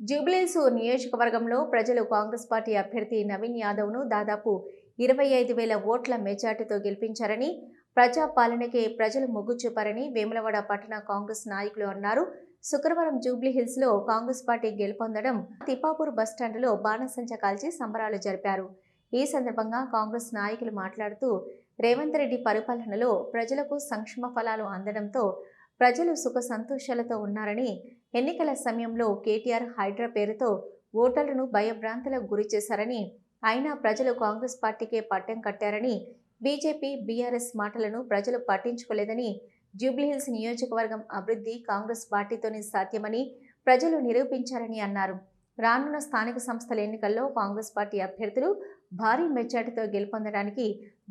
జూబ్లీస్ నియోజకవర్గంలో ప్రజలు కాంగ్రెస్ పార్టీ అభ్యర్థి నవీన్ యాదవ్ను దాదాపు ఇరవై ఐదు వేల ఓట్ల మెజార్టీతో గెలిపించారని ప్రజా పాలనకే ప్రజలు మొగ్గు చూపారని వేములవాడ పట్టణ కాంగ్రెస్ నాయకులు అన్నారు. శుక్రవారం జూబ్లీహిల్స్లో కాంగ్రెస్ పార్టీ గెలుపొందడం తిపాపూర్ బస్టాండ్లో బాణసంచ కాల్చి సంబరాలు జరిపారు. ఈ సందర్భంగా కాంగ్రెస్ నాయకులు మాట్లాడుతూ రేవంత్ రెడ్డి పరిపాలనలో ప్రజలకు సంక్షేమ ఫలాలు అందడంతో ప్రజలు సుఖ సంతోషాలతో ఉన్నారని ఎన్నికల సమయంలో కేటీఆర్ హైడ్రా పేరుతో ఓటర్లను భయభ్రాంతులకు గురి చేశారని అయినా ప్రజలు కాంగ్రెస్ పార్టీకే పట్టం కట్టారని బీజేపీ బీఆర్ఎస్ మాటలను ప్రజలు పట్టించుకోలేదని జూబ్లీహిల్స్ నియోజకవర్గం అభివృద్ధి కాంగ్రెస్ పార్టీతోనే సాధ్యమని ప్రజలు నిరూపించారని అన్నారు. రానున్న స్థానిక సంస్థల ఎన్నికల్లో కాంగ్రెస్ పార్టీ అభ్యర్థులు భారీ మెజార్టీతో గెలుపొందడానికి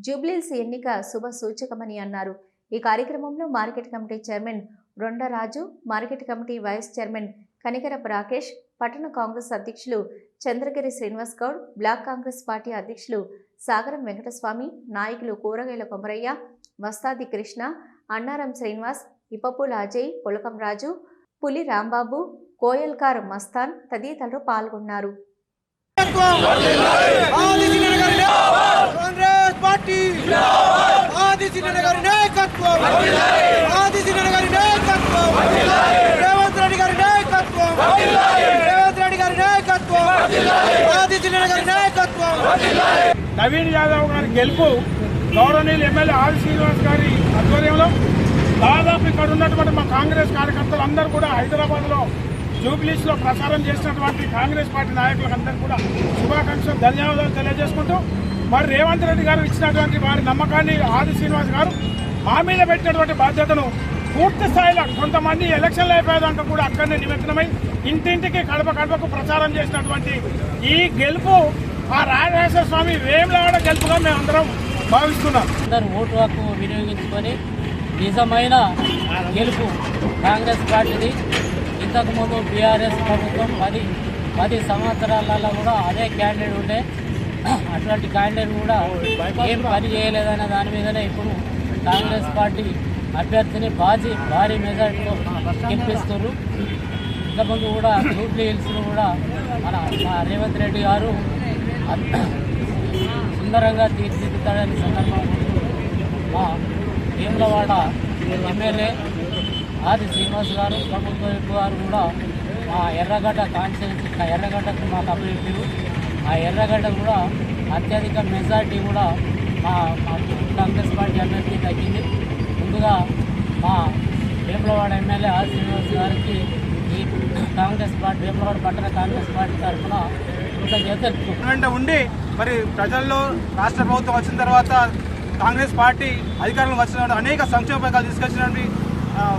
జూబ్లీహిల్స్ ఎన్నిక శుభ సూచకమని అన్నారు. ఈ కార్యక్రమంలో market committee chairman Rondaraju market committee vice chairman Kanikarapu Rakesh పట్టణ కాంగ్రెస్ అధ్యక్షులు చంద్రగిరి శ్రీనివాస్ గౌడ్ బ్లాక్ కాంగ్రెస్ పార్టీ అధ్యక్షులు సాగరం వెంకటస్వామి నాయకులు కూరగాయల కొమరయ్య వస్తాది కృష్ణ అన్నారం శ్రీనివాస్ ఇప్పపుల అజయ్ పులకం రాజు పులి రాంబాబు కోయల్కార్ మస్తాన్ తదితరులు పాల్గొన్నారు. పార్టీ గారి నాయకత్వం! ఆదిశీలన గారి నాయకత్వం రేవంత్ రెడ్డి గారి నాయకత్వం రేవంత్ రెడ్డి గారి నాయకత్వం ఆదిశీలన గారి నాయకత్వం నవీన్ యాదవ్ గారి గెలుపు గౌరవనీయులు ఎమ్మెల్యే ఆది శ్రీనివాస్ గారి ఆధ్వర్యంలో దాదాపు ఇక్కడ ఉన్నటువంటి మా కాంగ్రెస్ కార్యకర్తలు అందరూ కూడా హైదరాబాద్లో జూబ్లీస్లో ప్రచారం చేసినటువంటి కాంగ్రెస్ పార్టీ నాయకులందరూ కూడా శుభాకాంక్షలు ధన్యవాదాలు తెలియజేసుకుంటూ మరి రేవంత్ రెడ్డి గారు ఇచ్చినటువంటి వారి నమ్మకాన్ని ఆది శ్రీనివాస్ గారు మా మీద పెట్టినటువంటి బాధ్యతను పూర్తి స్థాయిలో కొంతమంది ఎలక్షన్లు అయిపోయేదంటూ కూడా అక్కడనే నిమగ్నమై ఇంటింటికి కడప కడపకు ప్రచారం చేసినటువంటి ఈ గెలుపు ఆ రాజేశ్వర స్వామి వేములవాడ గెలుపుగా మేము అందరం భావిస్తున్నాం. అందరూ ఓటు హక్కు వినియోగించుకొని నిజమైన గెలుపు కాంగ్రెస్ పార్టీది. ఇంతకుముందు బీఆర్ఎస్ ప్రభుత్వం పది పది సంవత్సరాలలో కూడా అదే క్యాండిడేట్ ఉండే. అటువంటి క్యాండిడేట్ కూడా ఏం పని చేయలేదనే దాని మీదనే ఇప్పుడు కాంగ్రెస్ పార్టీ అభ్యర్థిని బాజీ భారీ మెజార్టీలో గెలిపిస్తున్నారు. ఇంతకుముందు కూడా జూబ్లీ హిల్స్ను కూడా మన రేవంత్ రెడ్డి గారు సుందరంగా తీర్చిదిద్దాడని సందర్భం. మా భీములవాడ ఎమ్మెల్యే ఆది శ్రీనివాస్ గారు ప్రభుత్వ గారు కూడా మా ఎర్రగడ్డ కాన్స్టిట్యూన్సీ ఎర్రగడ్డకు మాకు అభివృద్ధి ఆ ఎర్రగడ్డ కూడా అత్యధిక మెజార్టీ కూడా మా మా కాంగ్రెస్ పార్టీ అభ్యర్థి తగ్గింది. ముందుగా మా వేములవాడ ఎమ్మెల్యే ఆది శ్రీనివాస్ గారికి ఈ కాంగ్రెస్ పార్టీ వేములవాడ పట్టణ కాంగ్రెస్ పార్టీ తరఫున వెంట ఉండి మరి ప్రజల్లో రాష్ట్ర ప్రభుత్వం వచ్చిన తర్వాత కాంగ్రెస్ పార్టీ అధికారంలో వచ్చిన అనేక సంక్షేమ పథకాలు తీసుకొచ్చినటువంటి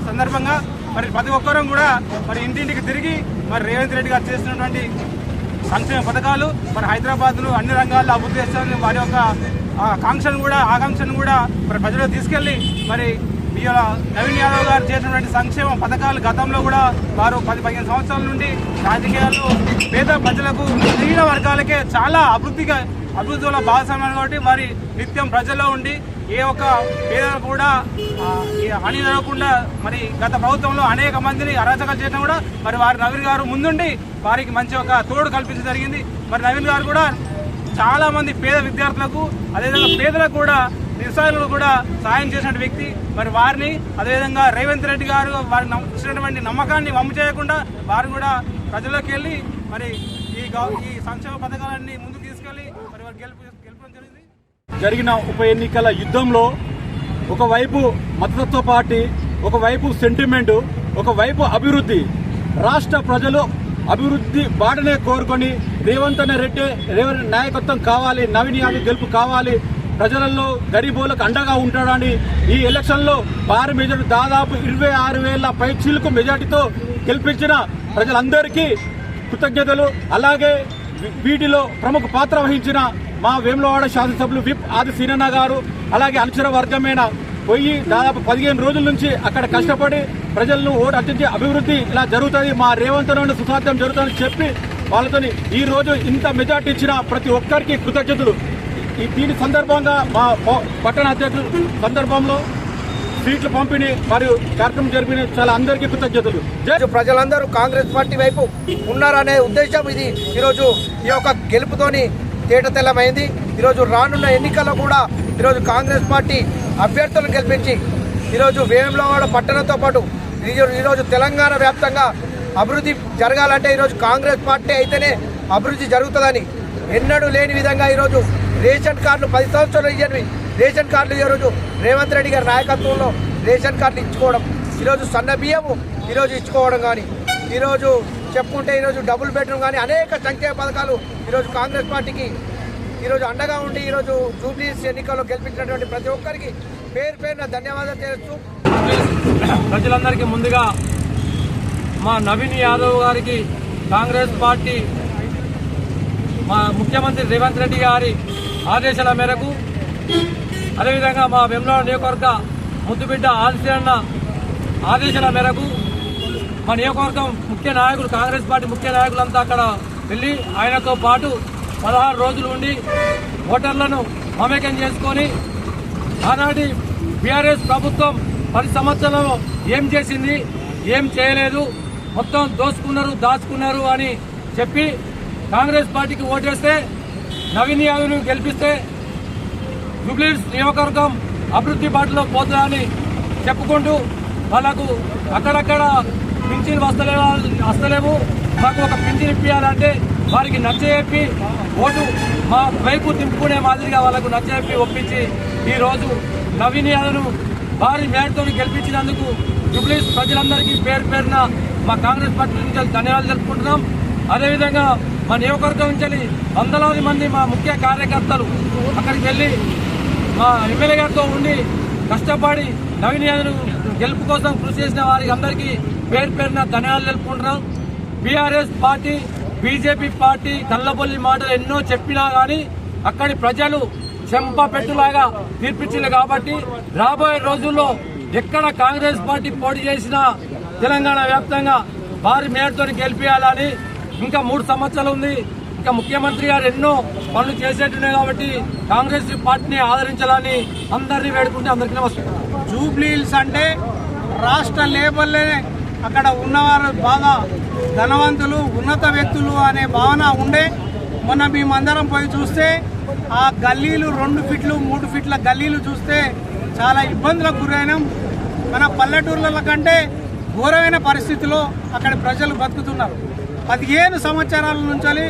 సందర్భంగా మరి ప్రతి ఒక్కరూ కూడా మరి ఇంటింటికి తిరిగి మరి రేవంత్ రెడ్డి గారు చేసినటువంటి సంక్షేమ పథకాలు మరి హైదరాబాద్లో అన్ని రంగాల్లో అభివృద్ధి చేస్తారని వారి యొక్క ఆకాంక్షను కూడా ఆకాంక్షను కూడా మరి ప్రజలు తీసుకెళ్ళి మరి ఇవాళ నవీన్ యాదవ్ గారు చేసినటువంటి సంక్షేమ పథకాలు గతంలో కూడా వారు పది పదిహేను సంవత్సరాల నుండి రాజకీయాలు పేద ప్రజలకు మిగిలిన వర్గాలకే చాలా అభివృద్ధిగా అభివృద్ధిలో భాగస్వామ్యం కాబట్టి వారి నిత్యం ప్రజల్లో ఉండి ఏ ఒక్క పేదలు కూడా హాని జరగకుండా మరి గత ప్రభుత్వంలో అనేక మందిని అరాచకాలు చేయడం కూడా మరి వారి నవీన్ గారు ముందుండి వారికి మంచి ఒక తోడు కల్పించడం జరిగింది. మరి నవీన్ గారు కూడా చాలా మంది పేద విద్యార్థులకు అదేవిధంగా పేదలకు కూడా నిరుసాయులకు కూడా సాయం చేసిన వ్యక్తి. మరి వారిని అదేవిధంగా రేవంత్ రెడ్డి గారు వారి ఇచ్చినటువంటి నమ్మకాన్ని వమ్ము చేయకుండా వారు కూడా ప్రజల్లోకి వెళ్ళి మరి ఈ ఈ సంక్షేమ పథకాలన్నీ ముందుకు తీసుకెళ్ళి మరి వారు గెలుపు గెలుపడం జరిగింది. జరిగిన ఉప ఎన్నికల యుద్ధంలో ఒకవైపు మతతత్వ పార్టీ ఒకవైపు సెంటిమెంట్ ఒకవైపు అభివృద్ధి. రాష్ట్ర ప్రజలు అభివృద్ధి బాటనే కోరుకొని రేవంత్ అనే రెడ్డి రేవంత్ నాయకత్వం కావాలి నవీన్ యాదవ్ గెలుపు కావాలి ప్రజలలో గరీబోలకు అండగా ఉంటాడని ఈ ఎలక్షన్లో భారీ మెజార్టీ దాదాపు ఇరవై ఆరు వేల పై చిలుకు మెజార్టీతో గెలిపించిన ప్రజలందరికీ కృతజ్ఞతలు. అలాగే వీటిలో ప్రముఖ పాత్ర వహించిన మా వేములవాడ శాసనసభ్యులు విప్ ఆది సీనన్న గారు అలాగే అనుచర వర్గమైన పోయి దాదాపు పదిహేను రోజుల నుంచి అక్కడ కష్టపడి ప్రజలను ఓటు అర్చించి అభివృద్ధి ఇలా జరుగుతుంది మా రేవంత్ నుండి సుసాధ్యం జరుగుతుందని చెప్పి వాళ్ళతో ఈ రోజు ఇంత మెజార్టీ ఇచ్చిన ప్రతి ఒక్కరికి కృతజ్ఞతలు. ఈ దీని సందర్భంగా మా పట్టణ అధ్యక్షులు సందర్భంలో సీట్లు పంపిణీ మరియు కార్యక్రమం జరిపిన చాలా అందరికీ కృతజ్ఞతలు. ప్రజలందరూ కాంగ్రెస్ పార్టీ వైపు ఉన్నారనే ఉద్దేశం ఇది. ఈరోజు ఈ యొక్క గెలుపుతోని తేట తెల్లమైంది. ఈరోజు రానున్న ఎన్నికల్లో కూడా ఈరోజు కాంగ్రెస్ పార్టీ అభ్యర్థులను గెలిపించి ఈరోజు వేములవాడ పట్టణంతో పాటు ఈరోజు తెలంగాణ వ్యాప్తంగా అభివృద్ధి జరగాలంటే ఈరోజు కాంగ్రెస్ పార్టీ అయితేనే అభివృద్ధి జరుగుతుందని ఎన్నడూ లేని విధంగా ఈరోజు రేషన్ కార్డులు పది సంవత్సరాలు ఇయ్యనివి. రేషన్ కార్డులు ఈరోజు రేవంత్ రెడ్డి గారి నాయకత్వంలో రేషన్ కార్డులు ఇచ్చుకోవడం. ఈరోజు సన్న బియ్యము ఈరోజు ఇచ్చుకోవడం కానీ ఈరోజు చెప్పుకుంటే ఈరోజు డబుల్ బెడ్రూమ్ కానీ అనేక సంక్షేమ పథకాలు ఈరోజు కాంగ్రెస్ పార్టీకి ఈరోజు అండగా ఉండి ఈరోజు జూబ్లీస్ ఎన్నికల్లో గెలిపించినటువంటి ప్రతి ఒక్కరికి పేరు పేరున ధన్యవాదాలు చేస్తూ ప్రజలందరికీ ముందుగా మా నవీన్ యాదవ్ గారికి కాంగ్రెస్ పార్టీ మా ముఖ్యమంత్రి రేవంత్ రెడ్డి గారి ఆదేశాల మేరకు అదేవిధంగా మా వెమ్లవాడ నియోజకవర్గ ముద్దుబిడ్డ ఆదిత్యన్న ఆదేశాల మేరకు మా నియోజకవర్గం ముఖ్య నాయకులు కాంగ్రెస్ పార్టీ ముఖ్య నాయకులంతా అక్కడ వెళ్ళి ఆయనతో పాటు పదహారు రోజులు ఉండి ఓటర్లను మమేకం చేసుకొని ఆనాటి బీఆర్ఎస్ ప్రభుత్వం పది సంవత్సరాలలో ఏం చేసింది ఏం చేయలేదు మొత్తం దోచుకున్నారు దాచుకున్నారు అని చెప్పి కాంగ్రెస్ పార్టీకి ఓటేస్తే నవీన్ యాదవ్ను గెలిపిస్తే జూబ్లీస్ నియోజకవర్గం అభివృద్ధి బాటలో పోతుందని చెప్పుకుంటూ వాళ్ళకు అక్కడక్కడ పింఛన్ వస్తలే వస్తలేవు. మాకు ఒక పింఛన్ ఇప్పించాలంటే వారికి నచ్చజెప్పి ఓటు మా వైపు తింపుకునే మాదిరిగా వాళ్ళకు నచ్చజెప్పి ఒప్పించి ఈరోజు నవీన్ యాదవ్ను భారీ మేరతో గెలిపించినందుకు జూబ్లీస్ ప్రజలందరికీ పేరు పేరున మా కాంగ్రెస్ పార్టీ నుంచి ధన్యవాదాలు తెలుపుకుంటున్నాం. అదేవిధంగా మా నియోజకవర్గం నుంచి వందలాది మంది మా ముఖ్య కార్యకర్తలు అక్కడికి వెళ్ళి మా ఎమ్మెల్యే గారితో ఉండి కష్టపడి నవీన్ యాదవ్ గెలుపు కోసం కృషి చేసిన వారికి అందరికీ పేరు పేరున ధన్యవాదాలు తెలుపుకుంటున్నాం. బీఆర్ఎస్ పార్టీ బీజేపీ పార్టీ కళ్ళబొల్లి మాటలు ఎన్నో చెప్పినా కానీ అక్కడి ప్రజలు చెంప పెట్టులాగా తీర్పిచ్చింది కాబట్టి రాబోయే రోజుల్లో ఎక్కడ కాంగ్రెస్ పార్టీ పోటీ చేసినా తెలంగాణ వ్యాప్తంగా భారీ మేరతో గెలిపించాలని ఇంకా మూడు సంవత్సరాలు ఉంది. ఇంకా ముఖ్యమంత్రి గారు ఎన్నో పనులు చేసేట్టున్నాయి కాబట్టి కాంగ్రెస్ పార్టీని ఆదరించాలని అందరినీ వేడుకుంటే అందరికీ నమస్కారం. జూబ్లీహిల్స్ అంటే రాష్ట్ర లేబర్లే అక్కడ ఉన్నవారు బాగా ధనవంతులు ఉన్నత వ్యక్తులు అనే భావన ఉండే. మొన్న మేమందరం పోయి చూస్తే ఆ గల్లీలు రెండు ఫిట్లు మూడు ఫిట్ల గల్లీలు చూస్తే చాలా ఇబ్బందులకు గురైనాం. మన పల్లెటూర్ల కంటే ఘోరమైన పరిస్థితిలో అక్కడ ప్రజలు బతుకుతున్నారు. పదిహేను సంవత్సరాల నుంచి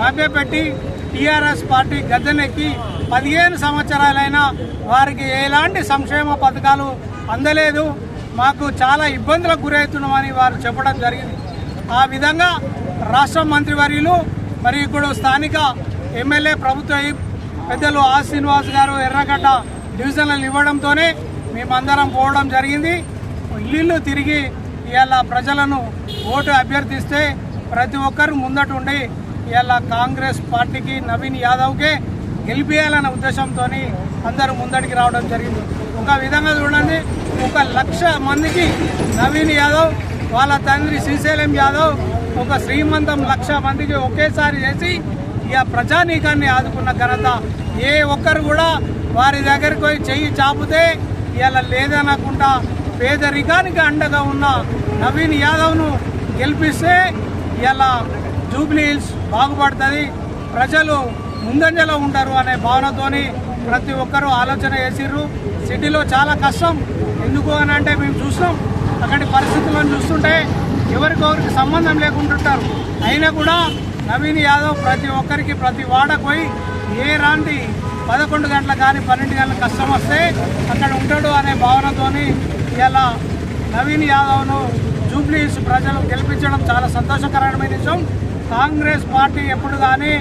మభ్యపెట్టి టీఆర్ఎస్ పార్టీ గద్దెనెక్కి పదిహేను సంవత్సరాలైనా వారికి ఎలాంటి సంక్షేమ పథకాలు అందలేదు మాకు చాలా ఇబ్బందులకు గురవుతున్నామని వారు చెప్పడం జరిగింది. ఆ విధంగా రాష్ట్ర మంత్రివర్యులు మరి ఇప్పుడు స్థానిక ఎమ్మెల్యే ప్రభుత్వ పెద్దలు ఆ శ్రీనివాస్ గారు ఎర్రగడ్డ డివిజన్లు ఇవ్వడంతోనే మేమందరం పోవడం జరిగింది. ఇల్లు తిరిగి ఇవాళ ప్రజలను ఓటు అభ్యర్థిస్తే ప్రతి ఒక్కరు ముందట ఉండి ఇలా కాంగ్రెస్ పార్టీకి నవీన్ యాదవ్కే గెలిపేయాలన్న ఉద్దేశంతో అందరూ ముందడికి రావడం జరిగింది. ఒక విధంగా చూడండి ఒక లక్ష మందికి నవీన్ యాదవ్ వాళ్ళ తండ్రి శ్రీశైలం యాదవ్ ఒక శ్రీమంతం లక్ష మందికి ఒకేసారి చేసి ఇక ప్రజానీకాన్ని ఆదుకున్న ఘనత. ఏ ఒక్కరు కూడా వారి దగ్గరికి పోయి చెయ్యి చాపితే ఇలా లేదనకుండా పేదరికానికి అండగా ఉన్న నవీన్ యాదవ్ను గెలిపిస్తే ఇలా జూబ్లీ హిల్స్ బాగుపడుతుంది. ప్రజలు ముందంజలో ఉంటారు అనే భావనతోని ప్రతి ఒక్కరూ ఆలోచన చేసిర్రు. సిటీలో చాలా కష్టం. ఎందుకు అని అంటే మేము చూస్తాం. అక్కడి పరిస్థితులను చూస్తుంటే ఎవరికొకరికి సంబంధం లేకుంటుంటారు అయినా కూడా నవీన్ యాదవ్ ప్రతి ఒక్కరికి ప్రతి వాడకు పోయి ఏ రాంటి పదకొండు గంటల కానీ పన్నెండు గంటల కష్టం వస్తే అక్కడ ఉంటాడు అనే భావనతోని ఇలా నవీన్ యాదవ్ను జూబ్లీస్ ప్రజలు గెలిపించడం చాలా సంతోషకరమైన విషయం కాంగ్రెస్ పార్టీ ఎప్పుడు కానీ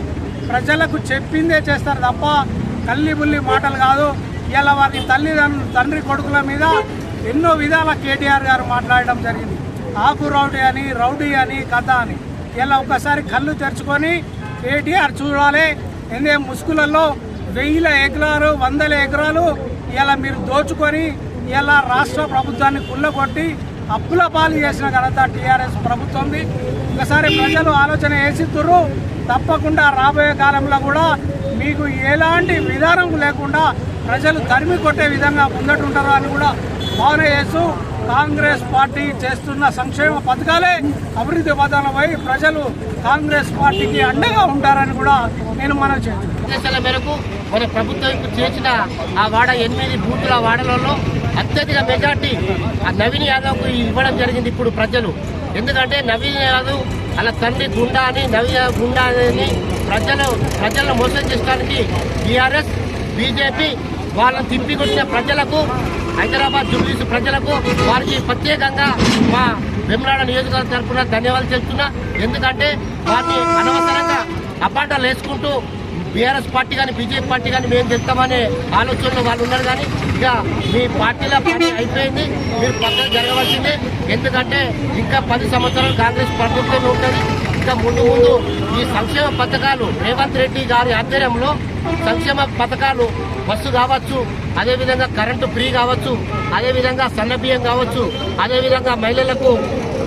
ప్రజలకు చెప్పిందే చేస్తారు తప్ప కల్లి బుల్లి మాటలు కాదు. ఇలా వారి తల్లిదండ్రులు తండ్రి కొడుకుల మీద ఎన్నో విధాల కేటీఆర్ గారు మాట్లాడడం జరిగింది. ఆకు రౌడీ అని రౌడీ అని కథ అని. ఇలా ఒకసారి కళ్ళు తెరుచుకొని కేటీఆర్ చూడాలి. ఎందుకంటే ముసుగులలో వెయ్యిల ఎకరాలు వందల ఎకరాలు ఇలా మీరు దోచుకొని ఇలా రాష్ట్ర ప్రభుత్వాన్ని కుళ్ళగొట్టి అప్పుల పాలు చేసిన ఘనత టీఆర్ఎస్ ప్రభుత్వంది. ఒకసారి ప్రజలు ఆలోచన వేసిద్దురు తప్పకుండా రాబోయే కాలంలో కూడా మీకు ఎలాంటి విధానం లేకుండా ప్రజలు తరిమి కొట్టే విధంగా ముందటుంటారు అని కూడా భావన చేస్తూ కాంగ్రెస్ పార్టీ చేస్తున్న సంక్షేమ పథకాలే అభివృద్ధి పథకాలపై ప్రజలు కాంగ్రెస్ పార్టీకి అండగా ఉంటారని కూడా నేను మనం చేస్తున్నాను. మేరకు మన ప్రభుత్వం చేసిన ఆ వాడ ఎనిమిది బూతుల వాడలలో అత్యధిక మెజార్టీ ఆ నవీన్ యాదవ్కు ఇవ్వడం జరిగింది ఇప్పుడు ప్రజలు. ఎందుకంటే నవీన్ యాదవ్ అలా తండ్రి గుండా అని నవీన్ యాదవ్ గుండా అని ప్రజలు ప్రజలను మోసం చేయడానికి టీఆర్ఎస్ బీజేపీ వాళ్ళని తిప్పికొచ్చిన ప్రజలకు హైదరాబాద్ జుబ్లీస్ ప్రజలకు వారికి ప్రత్యేకంగా మా వెమ్లాడ నియోజకవర్గ తరఫున ధన్యవాదాలు చెప్తున్నా. ఎందుకంటే వారిని అనవసరంగా అపాండాలు వేసుకుంటూ బీఆర్ఎస్ పార్టీ కానీ బీజేపీ పార్టీ కానీ మేము చెప్తామనే ఆలోచనలో వాళ్ళు ఉన్నారు కానీ ఇక మీ పార్టీల పార్టీ అయిపోయింది మీరు పక్కన జరగవలసింది. ఎందుకంటే ఇంకా పది సంవత్సరాలు కాంగ్రెస్ ప్రభుత్వం ఉంటుంది. ఇంకా ముందు ముందు ఈ సంక్షేమ పథకాలు రేవంత్ రెడ్డి గారి ఆధ్వర్యంలో సంక్షేమ పథకాలు బస్సు కావచ్చు అదేవిధంగా కరెంటు ఫ్రీ కావచ్చు అదేవిధంగా సన్న బియ్యం కావచ్చు అదేవిధంగా మహిళలకు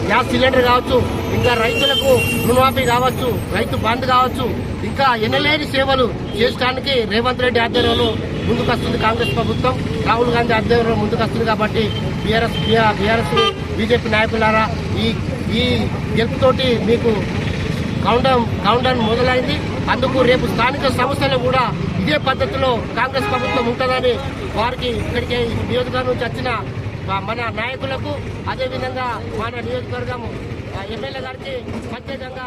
గ్యాస్ సిలిండర్ కావచ్చు ఇంకా రైతులకు రుణమాఫీ కావచ్చు రైతు బంద్ కావచ్చు ఇంకా ఎనలేని సేవలు చేయడానికి రేవంత్ రెడ్డి ఆధ్వర్యంలో ముందుకొస్తుంది కాంగ్రెస్ ప్రభుత్వం. రాహుల్ గాంధీ ఆధ్వర్యంలో ముందుకు వస్తుంది కాబట్టి బీఆర్ఎస్ బీఆర్ఎస్ బీజేపీ నాయకులారా ఈ ఈ గెలుపుతోటి మీకు కౌంటర్ కౌంటర్ మొదలైంది. అందుకు రేపు స్థానిక సంస్థలు కూడా ఇదే పద్ధతిలో కాంగ్రెస్ ప్రభుత్వం ఉంటుందని వారికి ఇక్కడికి నియోజకవర్గం నుంచి వచ్చిన మన నాయకులకు అదేవిధంగా మన నియోజకవర్గం ఎమ్మెల్యే గారికి ప్రత్యేకంగా